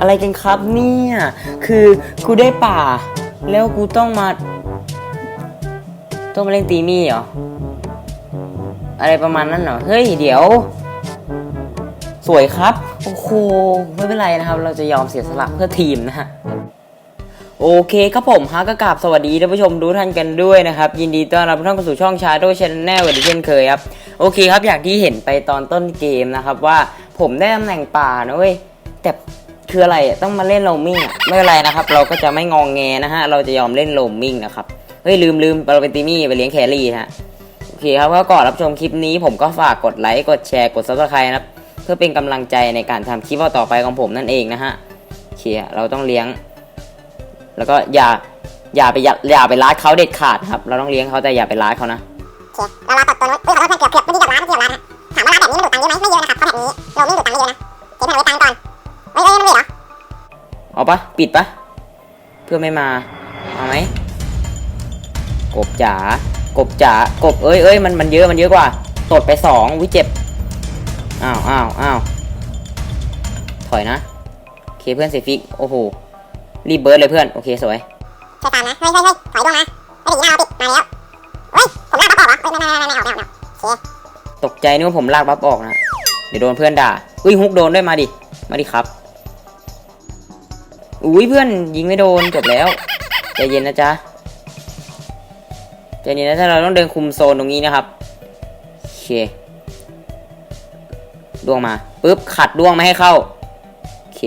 อะไรกันครับเนี่ย คือกูได้ป่า แล้วกูต้องมา ต้องมาเล่นตีมี่เหรอ อะไรประมาณนั้นเหรอ เฮ้ย เดี๋ยว สวยครับ โอ้โห ไม่เป็นไรนะครับ เราจะยอมเสียสละเพื่อทีมนะฮะโอเคครับผมฮะก็กราบสวัสดีท่านผู้ชมทุกท่านกันด้วยนะครับ ยินดีต้อนรับทุกท่านเข้าสู่ช่องชาโดชแนลอีกเช่นเคยครับ โอเคครับอย่างที่เห็นไปตอนต้นเกมนะครับว่าผมได้ตำแหน่งป่านะเว้ยแต่ คืออะไรต้องมาเล่นโรมมิ่งไม่เป็นไรนะครับ เราก็จะไม่งองแงนะฮะ เราจะยอมเล่นโรมมิ่งนะครับ เฮ้ย ลืมลืมเราเป็นตีมี่ไปเลี้ยงแครี่ฮะ โอเคครับก็ก่อนรับชมคลิปนี้ ผมก็ฝากกดไลค์ กดแชร์ กดซับสไครต์นะครับ เพื่อเป็นกำลังใจในการทำคลิปต่อไปของผมนั่นเองนะฮะโอเคเราต้องเลี้ยง แล้วก็อย่าอย่าไปอย่าอย่าไปรัดเขาเด็ดขาดครับ เราต้องเลี้ยงเขาแต่อย่าไปรัดเขานะโอเคเรารอตดตัวนู้นเฮ้ยขอโทษเพื่อนเกือบเกือบไม่ได้เกือบล้านไม่เกือบล้านะถามว่าร้านแบบนี้มันดูดตังค์เยอะไหมไม่เยอะนะครับเพราะแบบนี้เราไม่ดูดตังค์เยอะนะ เอาปะปิดปะเพื่อนไม่มาเอาไหมกบจ๋ากบจ๋ากบเอ้ยเอ้ยมันมันเยอะมันเยอะกว่าตดไปสองวิเจ็บอ้าวอ้าวอ้าวถอยนะโอเคเพื่อนเสียฟิกโอ้โหรีบเบิร์ดเลยเพื่อนโอเคสวยช่วยตามนะเฮ้ยเฮ้ยเฮ้ยถอยดวงนะไม่ได้ยินหน้าเราปิดมาแล้วเฮ้ยผมลากมาบอกเหรอเฮ้ยไม่ไม่ไม่ไม่เอาไม่เอาไม่เอาโอเคตกใจนึกว่าผมลากบัฟออกนะเดี๋ยวโดนเพื่อนด่าอุ้ยฮุกโดนด้วยมาดิมาดิครับ อุ้ยเพื่อนยิงไม่โดนจบแล้วใจเย็นนะจ๊ะใจเย็นนะถ้าเราต้องเดินคุมโซนตรงนี้นะครับโอเคดวงมาปุ๊บขัดดวงไม่ให้เข้าโอเค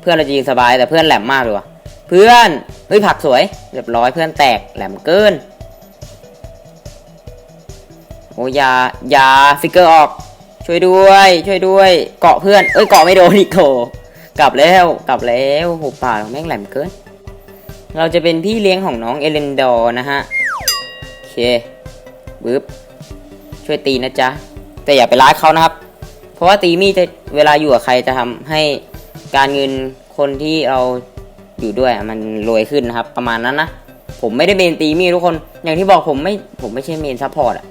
เพื่อนเราจะยิงสบายแต่เพื่อนแหลมมากเลยว่ะเพื่อนเฮ้ยผักสวยเรียบร้อยเพื่อนแตกแหลมเกินโอ้ยาอยาฟิกเกอร์ออก ช่วยด้วย ช่วยด้วย เกาะเพื่อน เอ้ยเกาะไม่โดนอีกโถ กลับแล้วกลับแล้วโหป่าเราแม่งแหลมเกิน เราจะเป็นพี่เลี้ยงของน้องเอเลนดอร์นะฮะโอเคบึ๊บช่วยตีนะจ๊ะ แต่อย่าไปร้ายเขานะครับ เพราะว่าตีมี่จะเวลาอยู่กับใครจะทำให้การเงินคนที่เราอยู่ด้วยมันรวยขึ้นนะครับ ประมาณนั้นนะผมไม่ได้เมนตีมี่ทุกคน อย่างที่บอกผมไม่ผมไม่ใช่เมนซัพพอร์ตอะ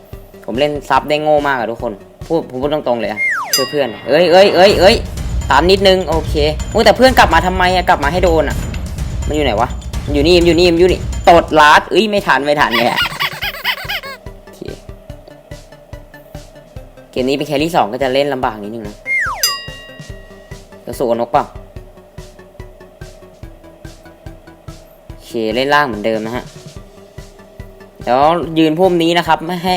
ผมเล่นซับได้โง่มากอะทุกคนพูดผมพูดตรงๆเลยอะเพื่อนเอ้ยเอ้ยเอ้ยเอ้ย ตามนิดนึงโอเคโอ้แต่เพื่อนกลับมาทำไมอะกลับมาให้โดนอะมันอยู่ไหนวะมันอยู่นี่มันอยู่นี่มันอยู่นี่ตดลาดเอ้ยไม่ทันไม่ทันเนี่ยโอเคเกมนี้เป็นแครี่สองก็จะเล่นลำบากนิดนึงนะจะสู้กับนกเปล่าโอเคเล่นล่างเหมือนเดิมนะฮะเดี๋ยวยืนพุ่มนี้นะครับ ไม่ให้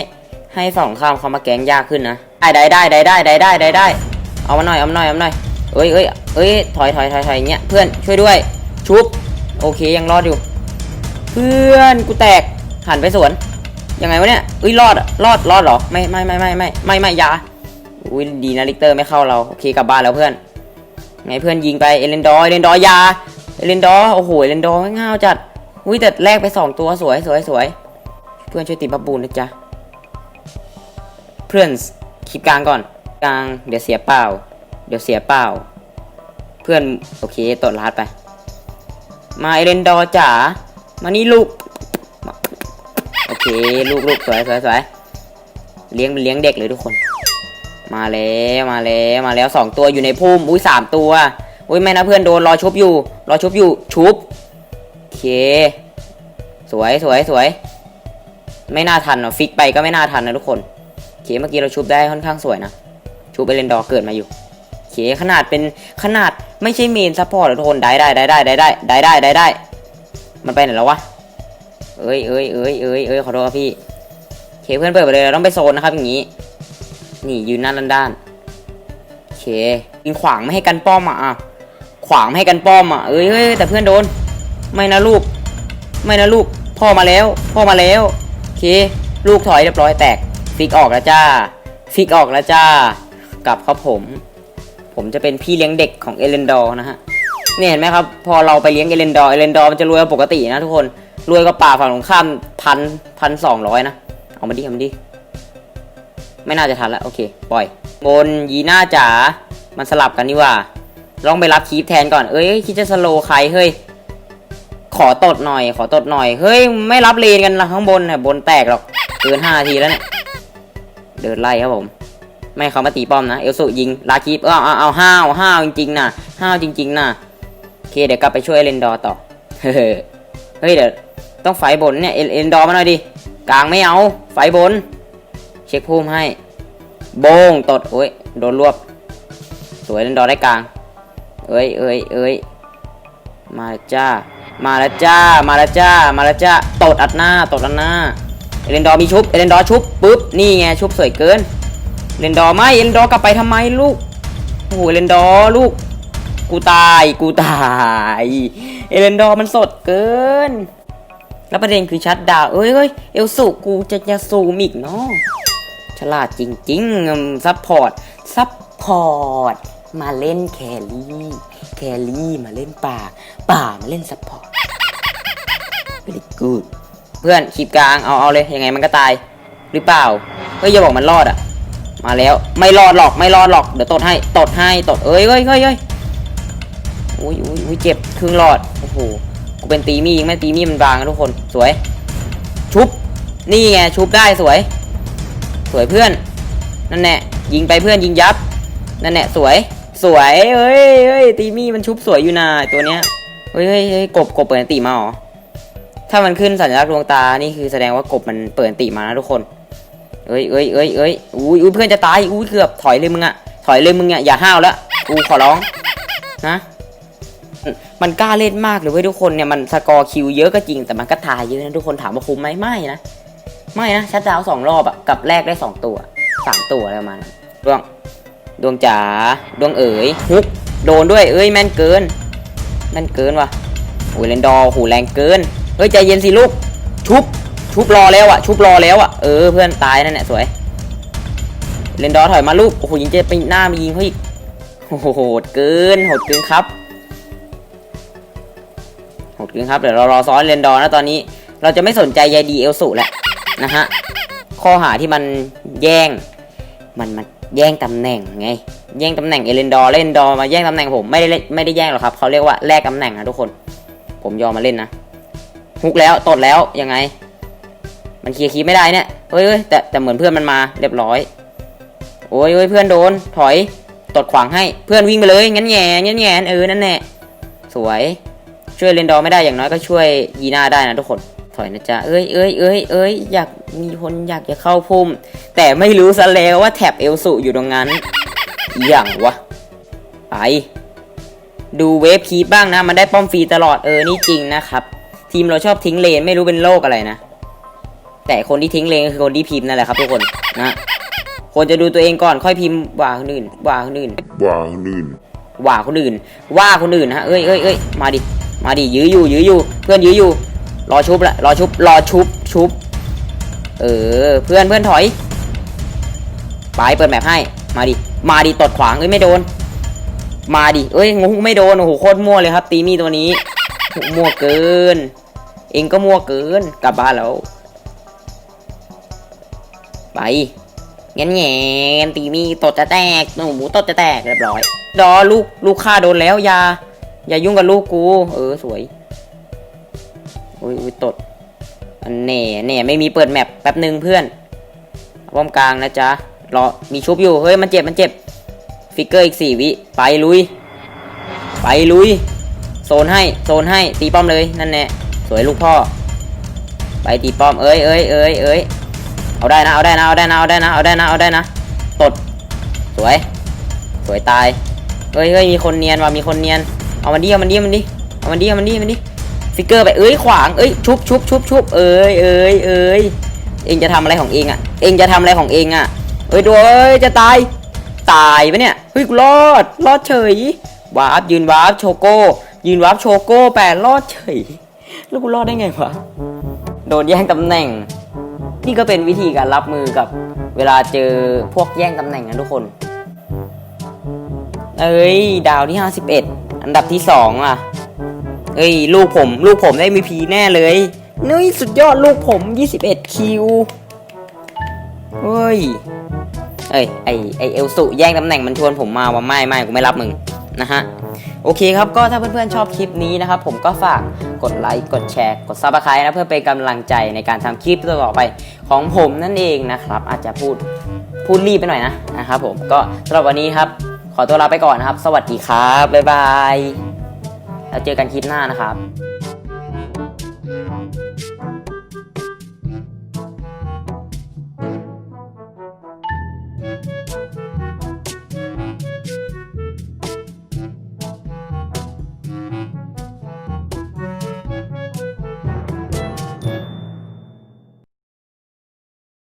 ให้ฝั่งตรงข้ามเขามาแกงยากขึ้นนะได้ได้ได้ได้ได้ได้ได้ได้เอามาหน่อยเอามาหน่อยเอามาหน่อย เอ้ยเอ้ยเอ้ยถอยถอยถอยถอยเงี้ยเพื่อนช่วยด้วย ชุบ โอเคยังรอดอยู่ เพื่อนกูแตกหันไปสวน ยังไงวะเนี่ยเอ้ยรอดอะรอดรอดเหรอไม่ไม่ไม่ไม่ไม่ไม่ไม่ยาอุ้ยดีนะลิกเตอร์ไม่เข้าเราโอเคกลับบ้านแล้วเพื่อนไงเพื่อนยิงไปเอเลนดอร์เอเลนดอร์ยาเอเลนดอร์โอ้โหเอเลนดอร์ไม่ง่าวจัดอุ้ยแต่แลกไปสองตัวสวยสวยสวยเพื่อนช่วยตีบับบูนนะจ๊ะเพื่อนคลิปกลางก่อนกลางเดี๋ยวเสียเปล่า เดี๋ยวเสียเปล่า เพื่อนโอเคตดลาดไป มาเอเลนดอร์จ๋ามานี่ลูก โอเคลูกลูกสวยสวยสวยเลี้ยงเลี้ยงเด็กเลยทุกคน มาแล้วมาแล้วมาแล้วสองตัวอยู่ในพุ่มอุ้ยสามตัวอุ้ยไม่นะเพื่อนโดนรอชุบอยู่ รอชุบอยู่ชุบโอเค สวยสวยสวย ไม่น่าทันเนาะฟิกไปก็ไม่น่าทันนะทุกคนโอเคเมื่อกี้เราชุบได้ค่อนข้างสวยนะชุบไปเลนดอร์เกิดมาอยู่ ขนาดเป็นขนาดไม่ใช่เมนซัพพอร์ตทุกคนได้ได้ได้ได้ได้ได้ได้ได้ได้ได้ มันไปไหนแล้ววะ เอ้ยเอ้ยเอ้ยเอ้ยเอ้ยขอโทษครับพี่เคเพื่อนเปิดไปเลยเราต้องไปโซนนะครับอย่างนี้ นี่ยืนหน้าด้านด้านเคยิงขวางไม่ให้กันป้อมอะอะขวางไม่ให้กันป้อมอะเอ้ยเอ้ยแต่เพื่อนโดน ไม่นะลูก ไม่นะลูก พ่อมาแล้ว พ่อมาแล้วเคลูกถอยเรียบร้อยแตกฟิกออกแล้วจ้าฟิกออกแล้วจ้า กลับครับผม ผมจะเป็นพี่เลี้ยงเด็กของเอเลนดอร์นะฮะเนี่ยเห็นไหมครับ พอเราไปเลี้ยงเอเลนดอร์เอเลนดอร์มันจะรวยกว่าปกตินะทุกคนรวยกว่าป่าฝั่งตรงข้ามพันพันสองร้อยนะ เอามาดิเอามาดิไม่น่าจะทันแล้วโอเคปล่อย บนยีน่าจ๋ามันสลับกันนี่ว่าลองไปรับคีฟแทนก่อนเอ้ยคิดจะสโลใครเฮ้ยขอตดหน่อย ขอตดหน่อยเฮ้ยไม่รับเลนกันละข้างบนน่ะบนแตกหรอกเกินห้าทีแล้วเนี่ยเดินไล่ครับผม ไม่เขามาตีป้อมนะ เอลสุยิงลาคีปเอาเอาเอาห้าวห้าวจริงๆนะห้าวจริง ๆนะโอเคเดี๋ยวกลับไปช่วยเอเลนดอร์ต่อ เฮ้ยเดี๋ยวต้องไฟบนเนี่ยเอเลนดอร์มาหน่อยดิ กลางไม่เอา ไฟบน เช็คพุ่มให้ โบงตดโอ้ยโดนรวบ สวยเอเลนดอร์ได้กลาง เอ้ยเอ้ยเอ้ยมาจ้า มาแล้วจ้า มาแล้วจ้า มาแล้วจ้า ตดอัดหน้า ตดอัดหน้า เอเลนดอร์มีชุบ เอเลนดอร์ชุบปุ๊บ นี่ไงชุบสวยเกิน เอลนดอไม่เอลนดอกลับไปทำไมลูกโอ้โหเอลนดอลูก กูตายกูตายเอเลนดอมันสดเกิน แล้วประเด็นคือชัดดาวเอ้ยเอ้ยเอลสุกูจะจะซูมอีกเนาะฉลาดจริงๆซัพพอร์ตซัพพอร์ตมาเล่นแครี่แครี่มาเล่นป่า ป่ามาเล่นซัพพอร์ต very good เพื่อนคลิปกลางเอาเอาเลยยังไงมันก็ตาย หรือเปล่าเฮ้ยอย่าบอกมันรอดอะ มาแล้วไม่รอดหรอกไม่รอดหรอกเดี๋ยวตดให้ตดให้ตดเอ้ยเอ้ยเอ้ยเอ้ยอุ้ยอุ้ยอุ้ยเจ็บครึ่งหลอดโอ้โหกูเป็นตีมี่ยิงแม่ตีมี่มันบางนะทุกคนสวย ชุบนี่ไงชุบได้สวย สวยเพื่อน นั่นแหละยิงไปเพื่อนยิงยับ นั่นแหละสวยสวยเฮ้ยเฮ้ยตีมี่มันชุบสวยอยู่นะตัวเนี้ยเฮ้ยเฮ้ยกบกบเปิดติมาหรอถ้ามันขึ้นสัญลักษณ์ดวงตานี่คือแสดงว่ากบมันเปิดติมานะทุกคน เอ้ยเอ้ยเอ้ยเอ้ยอุ้ยอุ้ยเพื่อนจะตายอุ้ยเกือบถอยเลยมึงอะถอยเลยมึงอะอย่าห้าวแล้วกูขอร้องนะมันกล้าเล่นมากเลยเว้ยทุกคนเนี่ยมันสกอร์คิวเยอะก็จริงแต่มันก็ทายเยอะนะทุกคนถามว่าคุ้มไหมไม่นะไม่นะชัดดาวสองรอบอะกับแรกได้สองตัวสามตัวอะไรประมาณนั้นดวงดวงจ๋าดวงเอ๋ยฮุกโดนด้วยเอ้ยแม่นเกินแม่นเกินว่ะโอ้ยเลนดอร์โหแรงเกินเฮ้ยใจเย็นสิลูกชุบ ชุบรอแล้วอะชุบรอแล้วอะเออเพื่อนตายนั่นแหละสวย เลนดอร์ถอยมาลูก โอ้โหยิงเจไปหน้ามายิงเขาอีก โอ้โหโหดเกินโหดเกินครับโหดเกินครับ เดี๋ยวเรารอซ้อนเลนดอร์นะตอนนี้ เราจะไม่สนใจยายดีเอลสุแล้วนะฮะ ข้อหาที่มันแย่ง มันมาแย่งตำแหน่งไง แย่งตำแหน่งเอเลนดอร์เล่นดอร์มาแย่งตำแหน่งผมไม่ได้ไม่ได้แย่งหรอกครับเขาเรียกว่าแลกตำแหน่งนะทุกคน ผมยอมมาเล่นนะฮุกแล้วตดแล้วยังไง มันเคลียร์คีย์ไม่ได้เนี่ยเฮ้ยแต่แต่เหมือนเพื่อนมันมาเรียบร้อย โอ้ยเฮ้ยเพื่อนโดนถอยตดขวางให้เพื่อนวิ่งไปเลยงั้นแง่งั้นแง่เออนั่นแหละสวย ช่วยเลนดอไม่ได้อย่างน้อยก็ช่วยยีน่าได้นะทุกคนถอยนะจ๊ะเอ้ยเอ้ยเอ้ยเอ้ยอยากมีคนอยากจะเข้าพุ่ม แต่ไม่รู้ซะแล้วว่าแท็บเอลสุอยู่ตรงนั้น อย่างวะไปดูเวฟคีบ้างนะ มันได้ป้อมฟรีตลอดเออนี่จริงนะครับ ทีมเราชอบทิ้งเลนไม่รู้เป็นโรคอะไรนะ แต่คนที่ทิ้งเลนก็คือคนที่พิมพ์นั่นแหละครับทุกคนนะควรจะดูตัวเองก่อนค่อยพิมพ์ว่าคนอื่นว่าคนอื่นว่าคนอื่นว่าคนอื่น ว่าคนอื่นฮะเอ้ยเอ้ยเอ้ยมาดิมาดิยื้ออยู่ยื้ออยู่ เพื่อนยื้ออยู่ รอชุบละรอชุบรอชุบชุบ เออเพื่อนเพื่อนถอยไปเปิดแมปให้ มาดิมาดิตดขวางเอ้ยไม่โดน มาดิเอ้ยงูไม่โดนโอ้โหโคตรมั่วเลยครับ ตีมี่ตัวนี้มั่วเกิน เองก็มั่วเกินกลับบ้านแล้ว ไปงั้นแงนตีมี่ตดจะแตกหนูหมูตดจะแตกเรียบร้อยดอลูกลูกฆ่าโดนแล้วอย่าอย่ายุ่งกับลูกกู เออสวยอุ้ยอุ้ยตดอันแหน่แหน่ไม่มีเปิดแมปแป๊บหนึ่งเพื่อนป้อมกลางนะจ๊ะรอมีชุบอยู่เฮ้ยมันเจ็บมันเจ็บฟิกเกอร์อีกสี่วิไปลุย ไปลุยโซนให้โซนให้ตีป้อมเลยนั่นแน่สวยลูกพ่อ ไปตีป้อมเอ้ยเอ้ยเอ้ยเอ้ย เอาได้นะ เอาได้นะ เอาได้นะ เอาได้นะ เอาได้นะ เอาได้นะ ตด สวย สวยตาย เฮ้ยเฮ้ยมีคนเนียนว่ะ มีคนเนียน เอามันดิ เอามันดิ เอามันดิ เอามันดิ เอามันดิ เอามันดิ ฟิกเกอร์ไป เอ้ย ขวาง เอ้ย ชุบชุบชุบชุบเอ้ยเอ้ยเอ้ยเองจะทำอะไรของเองอะ เองจะทำอะไรของเองอะ เอ้ยดูเอ้ย จะตาย ตายปะเนี่ย เฮ้ยรอด รอดเฉยวาร์ปยืนวาร์ปโชโก้ ยืนวาร์ปโชโก้แปดรอดเฉย แล้วกูรอดได้ไงวะ โดนแย่งตำแหน่ง นี่ก็เป็นวิธีการรับมือกับเวลาเจอพวกแย่งตำแหน่งนะทุกคน เอ้ย ดาวที่ 51 อันดับที่ 2 อะ เอ้ย ลูกผม ลูกผมได้มีพีแน่เลยนี่สุดยอดลูกผม 21 คิวเฮ้ย เอ้ย ไอไอเอลสุแย่งตำแหน่งมันชวนผมมาว่าไม่ไม่กูไม่รับมึง นะฮะ โอเคครับ ก็ถ้าเพื่อนๆชอบคลิปนี้นะครับผมก็ฝากกดไลค์กดแชร์กดซับสไครต์นะเพื่อเป็นกำลังใจในการทำคลิปต่อๆไปของผมนั่นเองนะครับ อาจจะพูดพูดรีบไปหน่อยนะนะครับผมก็สำหรับวันนี้ครับ ขอตัวลาไปก่อนนะครับ สวัสดีครับบ๊ายบายแล้วเจอกันคลิปหน้านะครับ